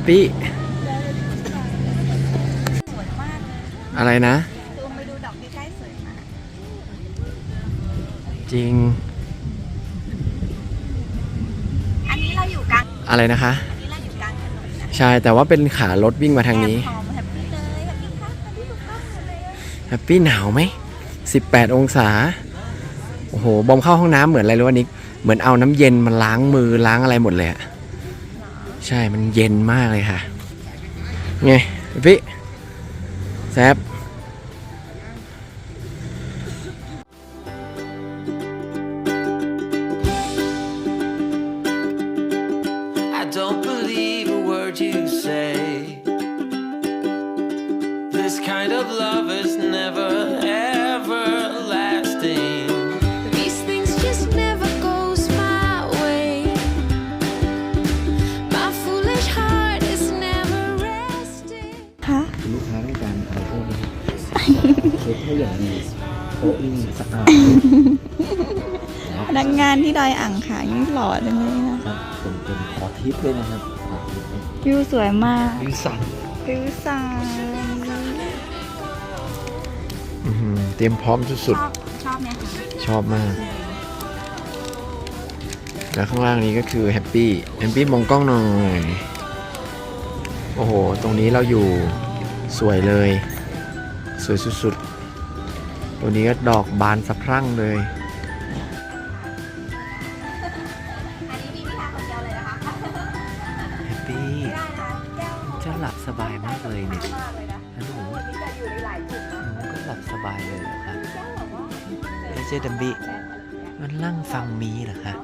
ปปี้ สวยมากเลยอะไรนะซูมไปดูดอกใกล้ๆสวยมากจริง อันนี้เราอยู่กลางอะไรนะคะ อันนี้เราอยู่กลางถนนนะใช่ แต่ว่าเป็นขารถวิ่งมาทางนี้ แอบหอมแฮปปี้เลยแฮปปี้ครับแฮปปี้ถูกต้องเลยแฮปปี้หนาวไหม 18 องศา โอ้โห บอมเข้าห้องน้ำเหมือนอะไรรู้ว่านิก เหมือนเอาน้ำเย็นมาล้างมือล้างอะไรหมดเลยอะ ใช่มันเย็นมากเลยค่ะ ไงพี่แซบ งานที่ดอยอ่างขางนี่หล่อจังเลยนะครับผมเป็นขอทิปเลยนะครับขอทิปเลยวิวสวยมากวิวสันวิวสายอื้อหือเตรียมพร้อมสุดชอบชอบไหมคะๆ ชอบมาก แล้วข้างล่างนี้ก็คือแฮปปี้แฮปปี้มองกล้องหน่อย โอ้โห ตรงนี้เราอยู่สวยเลย สวยสุดๆตัวนี้ก็ดอกบานสะพรั่งเลย เจดัมบี้มันนั่งฟังมีเหรอคะ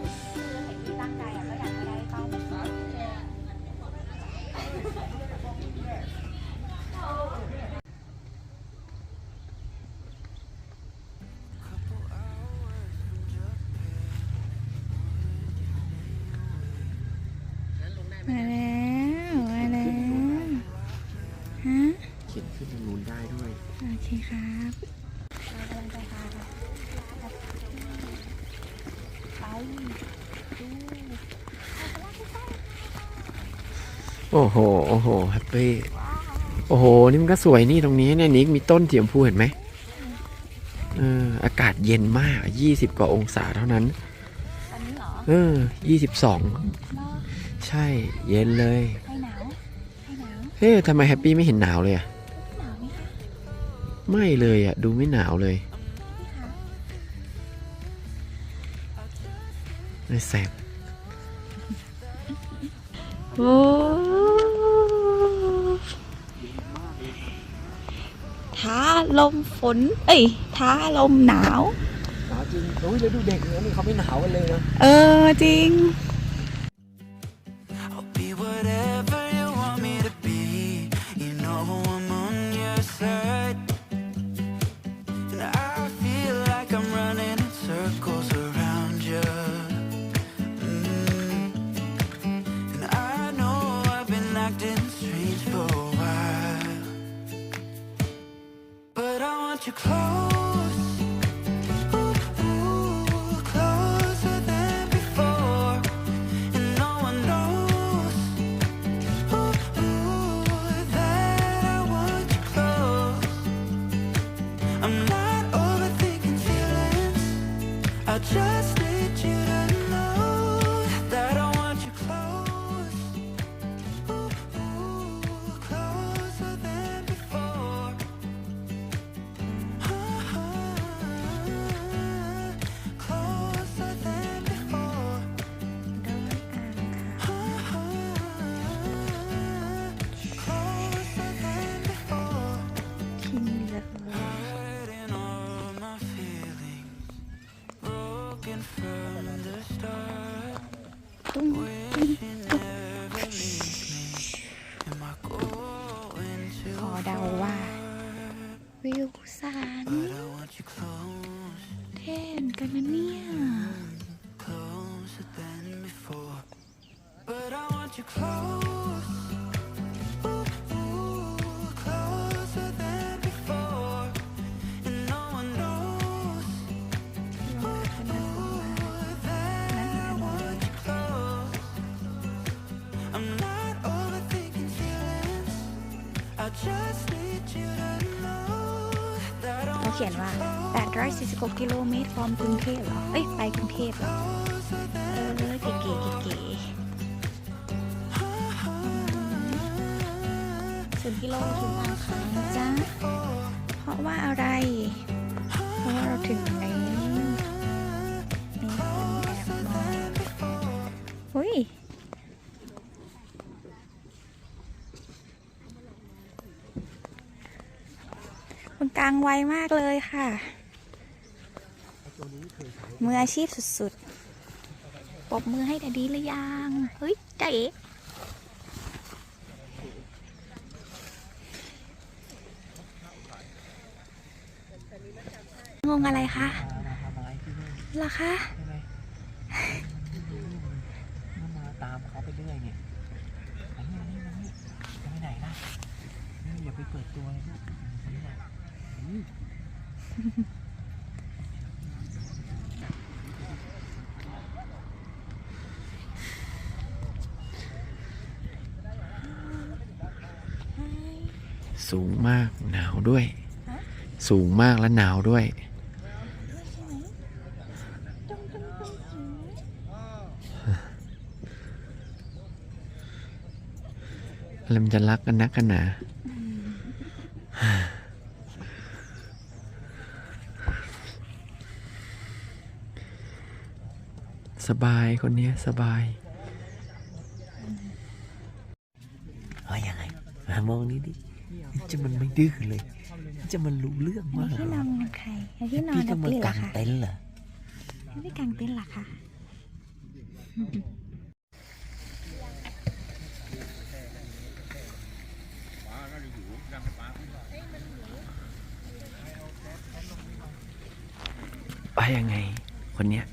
โอ้โห โอ้โหแฮปปี้ โอ้โห นี่มันก็สวยนี่ตรงนี้เนี่ยนิกมีต้นเทียมพูเห็นไหมเอออากาศเย็นมาก20กว่าองศาเท่านั้นตอนนี้เหรอเออ22เนาะใช่ เย็นเลย ให้หนาวให้หนาวเฮ้ยทำไมแฮปปี้ไม่เห็นหนาวเลยอะหนาวไหมคะไม่เลยอะดูไม่หนาวเลยนี่ค่ะไม่แสบโอ้ท้าลมฝ น เอ้ย ท้าลมหนาว หนาวจริงโอ้ยแล้วดูเด็กเนี่ยนี่เขาไม่หนาวกันเลยนะ เออจริง 846 กิโลเมตรฟอร์มกรุงเทพเหรอ เอ้ย ไปกรุงเทพเหรอ เออ เก๋เก๋เก๋ศูนย์กิโลถึงอ่างขางนจ๊ะเพราะว่าอะไร เพราะว่าเราถึงไหน มังไวมากเลยค่ะ มืออาชีพสุดๆ ปบมือให้แต่ดีหรือยัง เฮ้ยใจเอ๋งงอะไรคะมาทำอคะมก็มาตามเขาไปเรื่อยเนี่ยมานี่มานี่มานี่ไปไหนล่ะอย่าไปเปิดตัวเลยลูกนี่แหละ สูงมากหนาวด้วย สูงมากและหนาวด้วยอะไรมันจะรักกันนักกันหนา สบายคนเนี้ยสบายเฮ้ยยังไงมามองนี่ดิจะมันไม่ดื้อเลย จะมันรู้เรื่องในมากที่นอนของใครในที่นอนพี่ดัก็บมาปี้เหรกาองคะเต็นท์เหรอไม่ได้กางเต็นท์เหรอคะว่ายังไง คนเนี้ย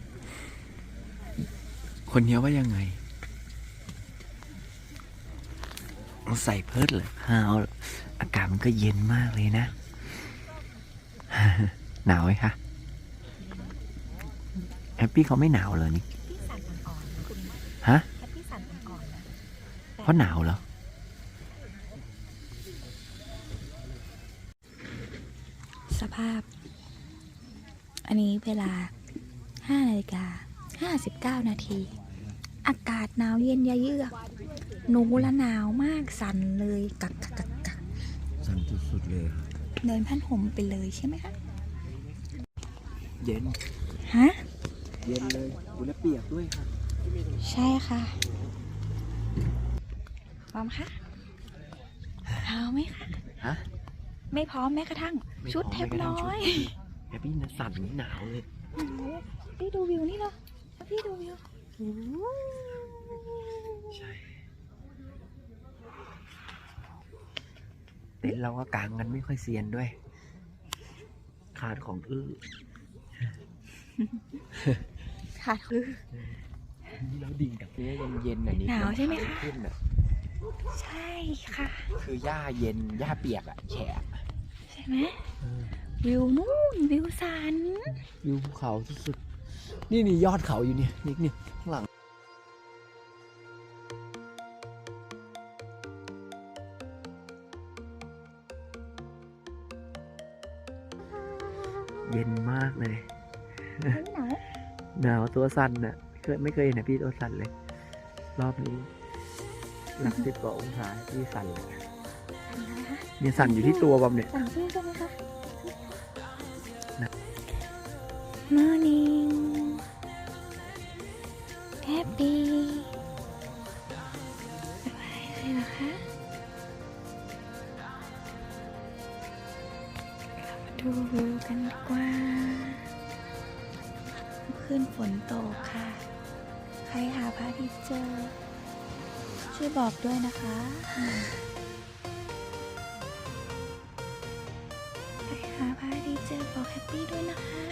คนเนี้ยว่ายังไงเอาใส่เพิร์ดเหรอฮาวอากาศมันก็เย็นมากเลยนะ หนาวไหมคะแฮปปี้เขาไม่หนาวเลยนี่พี่สั่นอ่อนๆนะคุณฮะแฮปปี้สั่นอ่อนๆนะเพราะหนาวเหรอสภาพ อันนี้เวลา5นาฬิกา59 นาที อากาศหนาวเย็นยะเยือกหนูละหนาวมากสั่นเลยกักกักกักกักสั่นสุดๆเลยเดินพันห่มไปเลยใช่ไหมคะเย็นฮะเย็นเลยอุและเปียกด้วยค่ะใช่ค่ะพร้อมคะพร้อมไหมคะฮะไม่พร้อมแม้กระทั่งไม่ชุดพร้เทอมปแม้กระทั่น้งชุดอยแฮปปี้นะสั่นหนาวเลยพี่ดูวิวนี่เหรอพี่ดูวิวโอ้โห ใช่เต็นท์เราก็กางกันไม่ค่อยเซียนด้วย ขาดของอื้อค่ะคือ แล้วดิ่งกับเนื้อเย็นๆอะนี่หนาวใช่ไหมคะ ขึ้นอะใช่ค่ะ คือหญ้าเย็นหญ้าเปียกอะแฉะใช่ไหมวิวนู่นวิวสัน วิวภูเขาสุดๆ นี่นี่ยอดเขาอยู่เนี่ยนิกเนี่ยข้างหลังเย็นมากเลยหนาวหนาวตัวสั่นน่ะเคยไม่เคยเห็นนะพี่ตัวสั่นเลย รอบนี้หลักสิบกว่าองศาพี่สั่นเลยเนี่ยสั่นอยู่ที่ตัวบอมเนี่ยสั่งชื่อใช่ไหมคะนะ Morning Happy สบายเลยเหรอคะเรามาดูวิวกันดีกว่าเมื่อคืนฝนตกค่ะ ใครหาพระอาทิตย์เจอ ช่วยบอกด้วยนะคะใครหาพระอาทิตย์เจอบอกแฮปปี้ด้วยนะคะ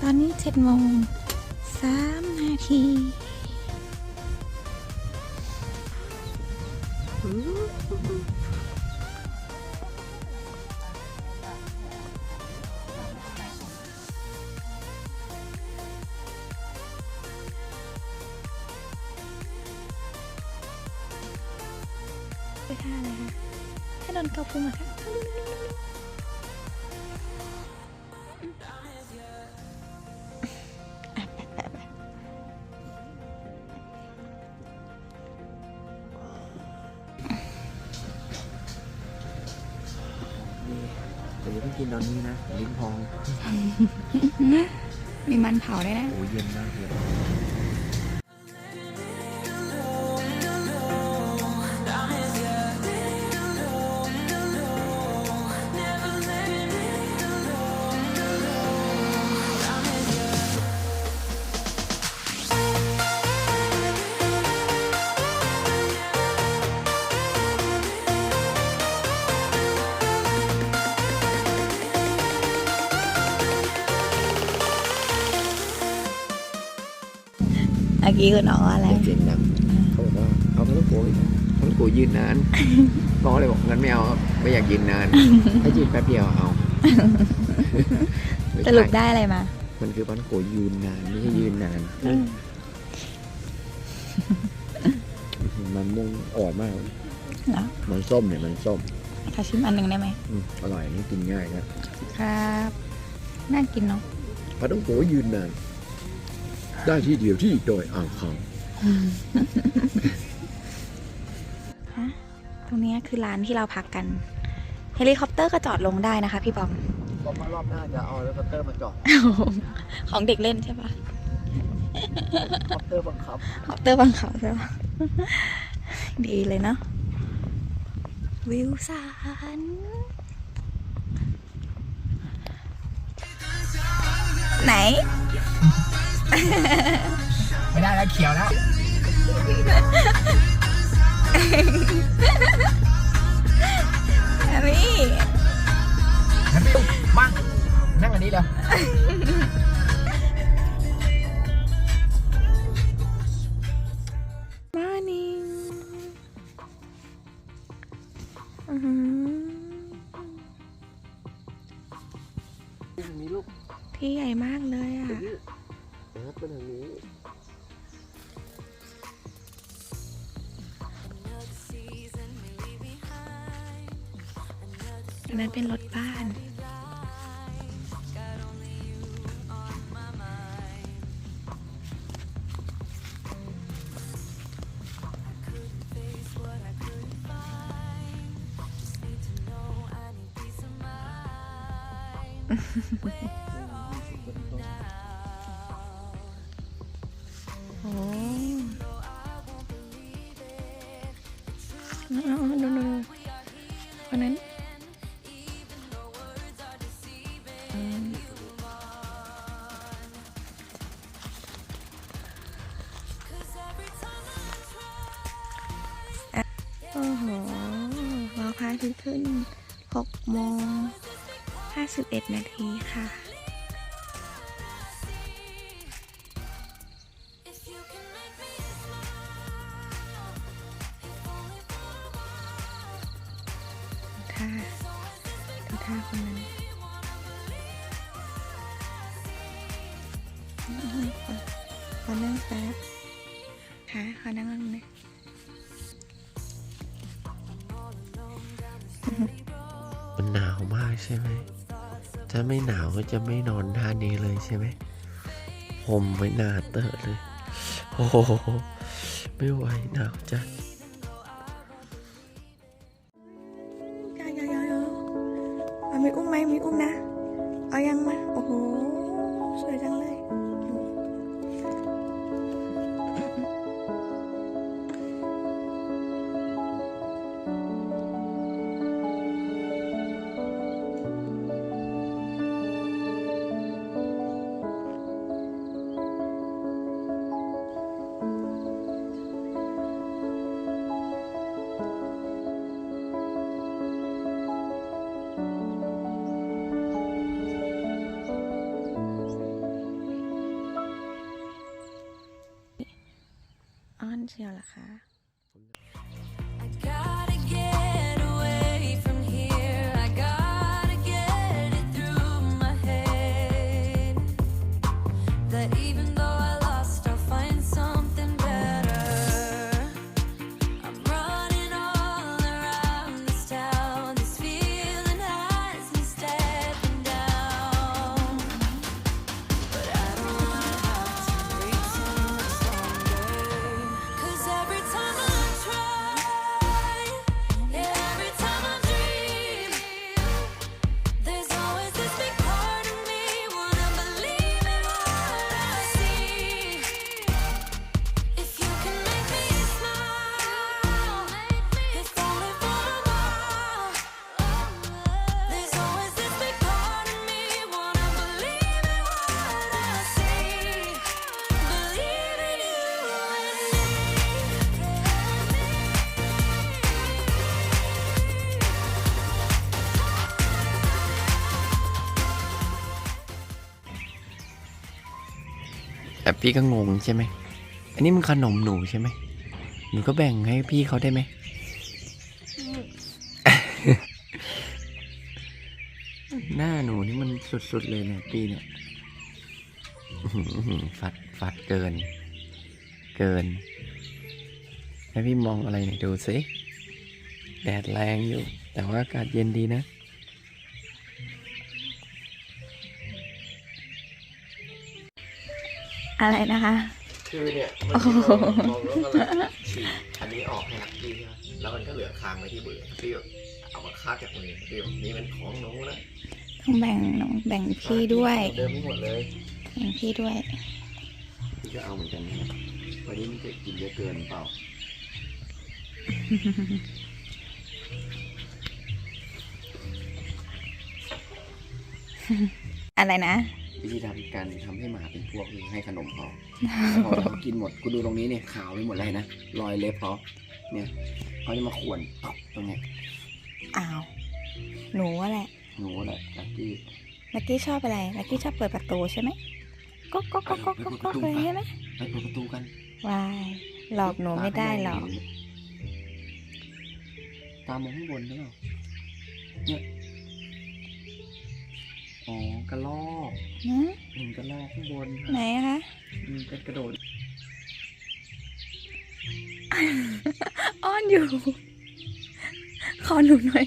ตอนนี้เจ็ดโมงสามนาที แต่อย่าเพิ่งกินตอนนี้นะลิ้นพอง มีมันเผาด้วยนะ โอ้เย็นมากเลย เมื่อกี้คุณน้องว่าอะไร เสียงดังเขาบอกว่าเอาพระลูกโกยพระลูกโกยยืนนานน้องเลยบอกงั้นไม่เอาครับไม่อยากยืนนานให้ยืนแป๊บเดียวเอาไม่สใช่รุปได้อะไรมา มันคือพระลูกโกยยืนนานไม่ใช่ยืนนานมันม่วงอร่อยมากเหรอมันส้มเนี่ยมันส้มขอชิมอันหนึ่งได้ไหมอืมอร่อยนี่กินง่ายครับครับ น่ากินเนาะพระต้องโกยืนนาน ได้ที่เดียวที่ดอยอ่างขางฮะตรงเนี้ยคือร้านที่เราพักกัน เฮลิคอปเตอร์ก็จอดลงได้นะคะ พี่บอมก็มารอบหน้าจะเอาเฮลิคอปเตอร์มาจอดของเด็กเล่นใช่ปะเฮลิคอปเตอร์บังคับคอปเตอร์บังเขาใช่ปะดีเลยเนาะวิวสันไหน ไม่ได้แล้วเขียวแล้วแฮร์รี่งั้นพี่มา นั่งอันนี้แล้ว เอาเอาดูดูคนนั้นโอ้โหรอพระอาทิตย์ขึ้น6โมง51 นาทีค่ะาไม่หนาวก็จะไม่นอนท่านี้เลยใช่ไหมผมไม่นาเตอะเลย โอ้โหไม่ไหวหนาวจัด พี่ก็งงใช่ไหม อันนี้มันขนมหนูใช่ไหม หนูก็แบ่งให้พี่เขาได้ไหม หน้าหนูนี่มันสุดๆเลยเนี่ยพี่เนี่ยฟัดฟัดเกิน เกิน ให้พี่มองอะไรหน่อยดูสิ แดดแรงอยู่ แต่ว่าอากาศเย็นดีนะ อะไรนะคะ คือเนี่ยมันโอ้โหมองแล้วก็เลยฉีกอันนี้ออกให้ลักกี้ใช่ไหมแล้วมันก็เหลือค้างไว้ที่มือพี่แบบเอามาคาดจากมือพี่แบบนี่เป็นของหนูนะต้องแบ่งน้องแบ่งพี่ด้วยเดิมไม่หมดเลยแบ่งพี่ด้วยพี่ก็เอาเหมือนกันนะวันนี้มันจะกินเยอะเกินเปล่าอะไรนะ วิธีทำการทำให้หมาเป็นพวกคือให้ขนมเขาแล้วพอเขากินหมดกูดูตรงนี้เนี่ยขาวไปหมดเลยนะรอยเล็บเขาเนี่ยเขาจะมาข่วนตอกตรงเนี้ยอ้าว หนูอะแหละ หนูแหละลักกี้ลักกี้ชอบอะไร ลักกี้ชอบเปิดประตูใช่ไหมก็ก็ก็ก็ก็ก็เลยใช่ไหมไปเปิดประตูกันวายหลอกหนูไม่ได้หรอก ตามมองข้างบนได้เปล่าเนี่ย อ๋อกระลอกหืมเห็นกระลอกข้างบนไหนอะคะมันกระกระโดดอ้อนอยู่ ขอหนูหน่อย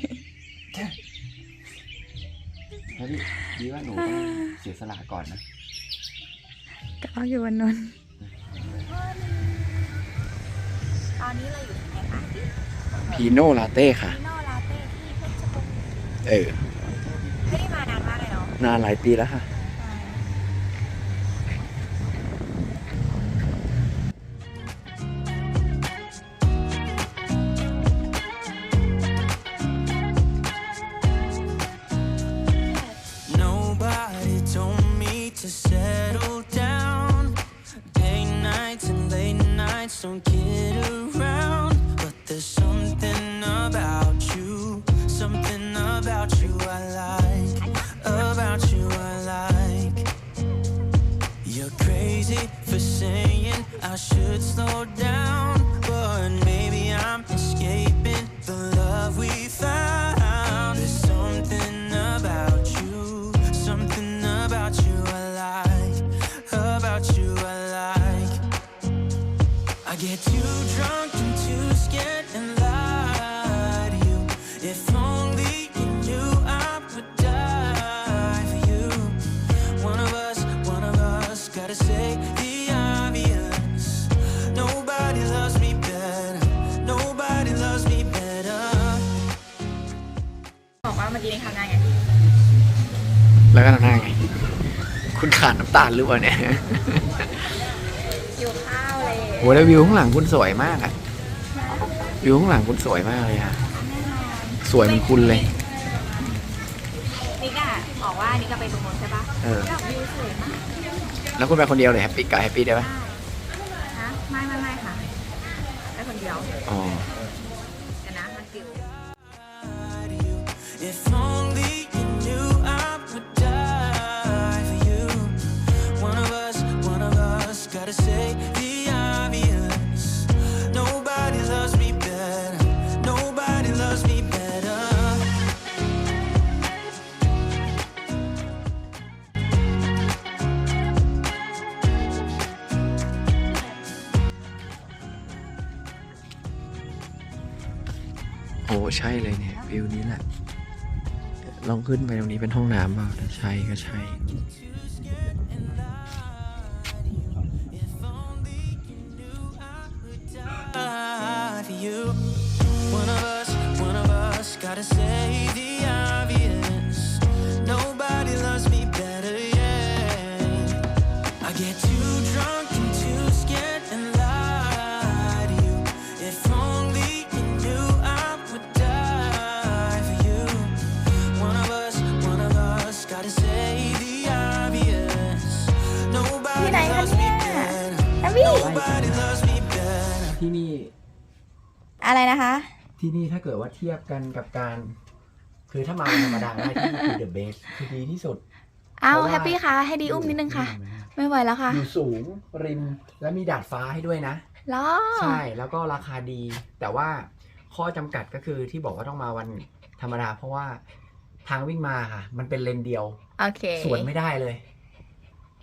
แล้วพี่ดีว่าหนูต้องเสียสละก่อนนะก็เอาอยู่วันนนตอนนี้เราอยู่ที่ไหนคะที่พีโน่ลาเต้ค่ะโนลาเต้ที่เพชรบูรณ์เออไม่ได้มา นานมากเลยเนาะ นานหลายปีแล้วค่ะ Nobody told me to settle down. Day nights and late nights don't get around. But there's something about you, something about you I like, Crazy for saying I should slow down, but maybe แล้วก็ทำหน้าไง คุณขาดน้ำตาลหรือเปล่าเนี่ยอยู่ข้าวเลยโหแล้ววิวข้างหลังคุณสวยมากอะวิวข้างหลังคุณสวยมากเลยอะสวยเหมือนคุณเลย นิกอะบอกว่านิกก็ไปตรงนู้นใช่ปะเออกับวิวสวยมากแล้วคุณไปคนเดียวเลยแฮปปี้กับแฮปปี้ได้ปะนะไม่ไม่ไม่ค่ะไปคนเดียว อ๋อ us, gotta say the obvious. Nobody loves me better. Nobody loves me better. โอ้ใช่เลยเนี่ยวิวนี้แหละ ลองขึ้นไปตรงนี้เป็นห้องน้ำเปล่าถ้าใช่ก็ใช่ you. One of us, one of us, gotta say the อะไรนะคะ ที่นี่ถ้าเกิดว่าเทียบกันกับการ คือถ้ามาธรรมดาได้ที่นี่คือ the best คือดีที่สุด เอาเพราะว่าแฮปปี้คะให้ดีอุ้มนิดนึงค่ะ ไม่ไหวแล้วค่ะอยู่สูงริมและมีดาดฟ้าให้ด้วยนะล้อใช่แล้วก็ราคาดี แต่ว่าข้อจำกัดก็คือที่บอกว่าต้องมาวันธรรมดา เพราะว่าทางวิ่งมาค่ะ มันเป็นเลนเดียว โอเคสวนไม่ได้เลย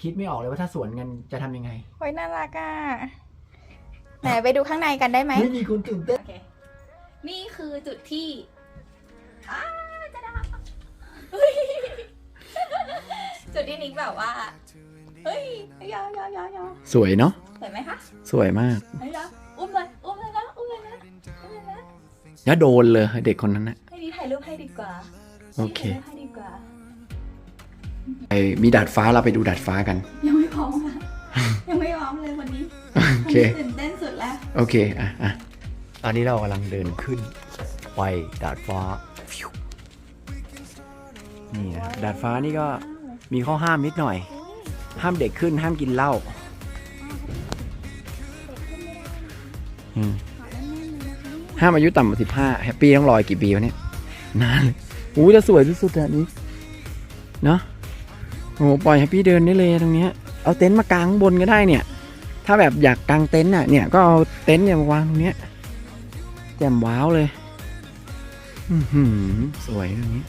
คิดไม่ออกเลยว่าถ้าสวนกันจะทำยังไง โอ้ยน่ารักอะ ไหนไปดูข้างในกันได้ไหมไม่มีคนตื่นเต้นโอเคนี่คือจุดที่อ้าจะได้เฮ้ยจุดที่นิกแบบว่า เฮ้ยยาวยาวยาวยาวสวยเนาะสวยไหมคะ สวยมากเฮ้ยยาวอุ้มเลยอุ้มเลยนะอุ้มเลยนะอุ้มเลยนะแล้วโดนเลยเด็กคนนั้นนะให้ดีถ่ายรูปให้ดีกว่า โอเคถ่ายรูปให้ดีกว่าไปมีดาดฟ้าเราไปดูดาดฟ้ากัน ยังไม่พร้อมค่ะยังไม่พร้อมเลยวันนี้ โอเควันนี้ตื่นเต้นสุดแล้ว โอเค อะอะตอนนี้เรากำลังเดินขึ้นไปดาดฟ้าฟิวนี่นะดาดฟ้านี่ก็มีข้อห้ามนิดหน่อย ห้ามเด็กขึ้นห้ามกินเหล้าอืมห้ามอายุต่ำกว่าสิบห้าแฮปปี้ต้องรออีกกี่ปีวะเนี่ยนานเลยอู้จะสวยที่สุดอะนี้เนาะโอ้โหปล่อยแฮปปี้เดินได้เลยตรงเนี้ยเอาเต็นท์มากางข้างบนก็ได้เนี่ย ถ้าแบบอยากกางเต็นท์อะเนี่ยก็เอาเต็นท์เนี่ยมาวางตรงเนี้ยแจ่มว้าวเลยอือหือสวยตรงนี้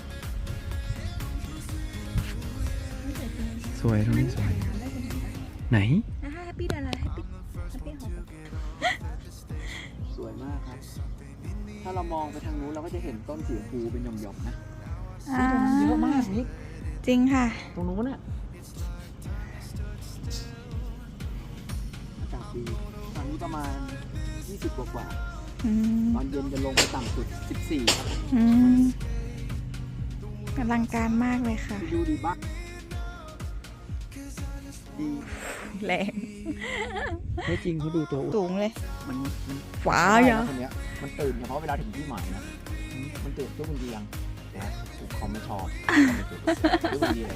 สวยตรงนี้สวย ไหนนะคะแฮปปี้เดินเลยแฮปปี้แฮปปี้ของสวยมากครับ ถ้าเรามองไปทางนู้นเราก็จะเห็นต้นสีชมพูเป็นหย่อมๆนะเยอะมากนิกจริงค่ะ ตรงนู้นอะ อากาศดีตอนนี้ประมาณ 20 กว่าๆอืมตอนเย็นจะลงไปต่ำสุด 14ครับอืมอลังการมากเลยค่ะดูดีบ้างดีแรงไม่จริงเขาดูตัวอ้วนสูงเลยมันมันว้าใช่ยนะคนเนี้ยมันตื่นเฉพาะเวลาถึงที่หมายนะอืมมันตื่นทุกวันเดียงแต่เขาไม่ชอบเขาไม่ตื่นทุกวันเดียง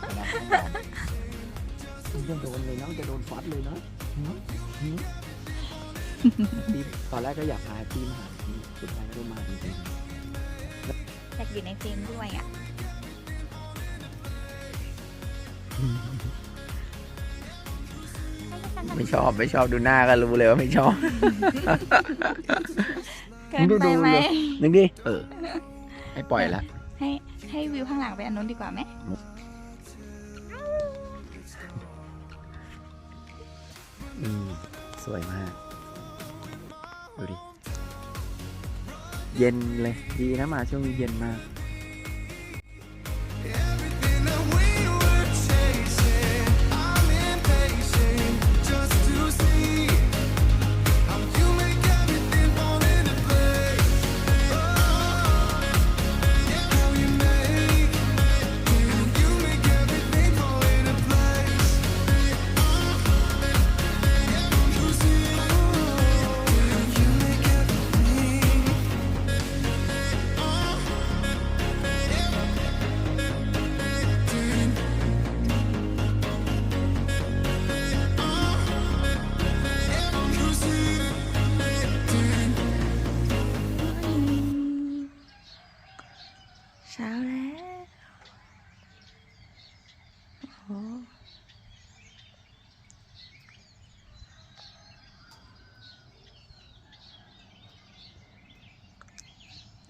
แต่เราต้องยอมมันจะโดนเลยนะมันจะโดนฟัดเลยนะ หืมหืมปีตอนแรกก็อยากพาปีมาหาที่สุดท้ายก็ได้มาจริงๆอยากอยู่ในฟิล์มด้วยอะไม่ชอบไม่ชอบดูหน้าก็รู้เลยว่าไม่ชอบ เกินไปไหม นึกดิเออ ให้ปล่อยละ ให้ให้วิวข้างหลังไปอันนู้นดีกว่าไหม สวยมาก ดูดิ เย็นเลย ดีนะมาช่วงนี้เย็นมาก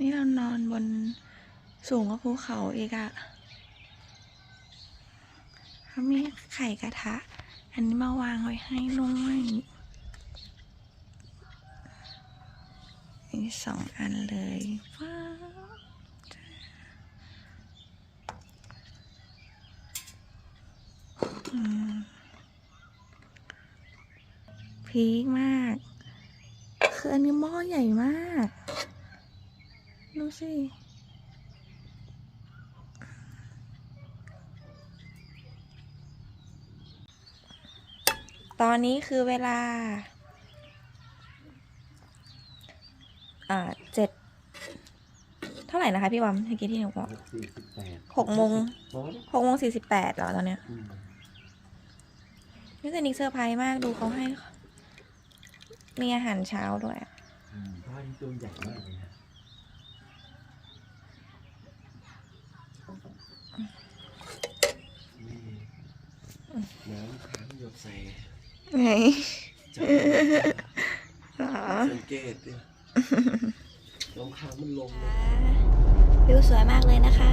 นี่เรานอนบนสูงกว่าภูเขาอีกอะเขามีไข่กระทะ อันนี้มาวางไว้ให้ด้วยมีสองอันเลยว้าวพีคมาก คืออันนี้หม้อใหญ่มาก ดูสิตอนนี้คือเวลาอ่าเจ็ดเท่าไหร่นะคะพี่บอมเมื่อกี้ที่หนูบอกหกโมงหกโมงสี่สิบแปดเหรอตอนเนี้ยนี่แต่นิกเซอร์ไพรส์มากดูเขาให้ มีอาหารเช้าด้วยอะเพราะว่านี่ตัวใหญ่มากเลย นะน้ำค้างหยดใส่ไหนจับเหรอสังเกตดิน้ำค้างมันลงวิวสวยมากเลยนะคะ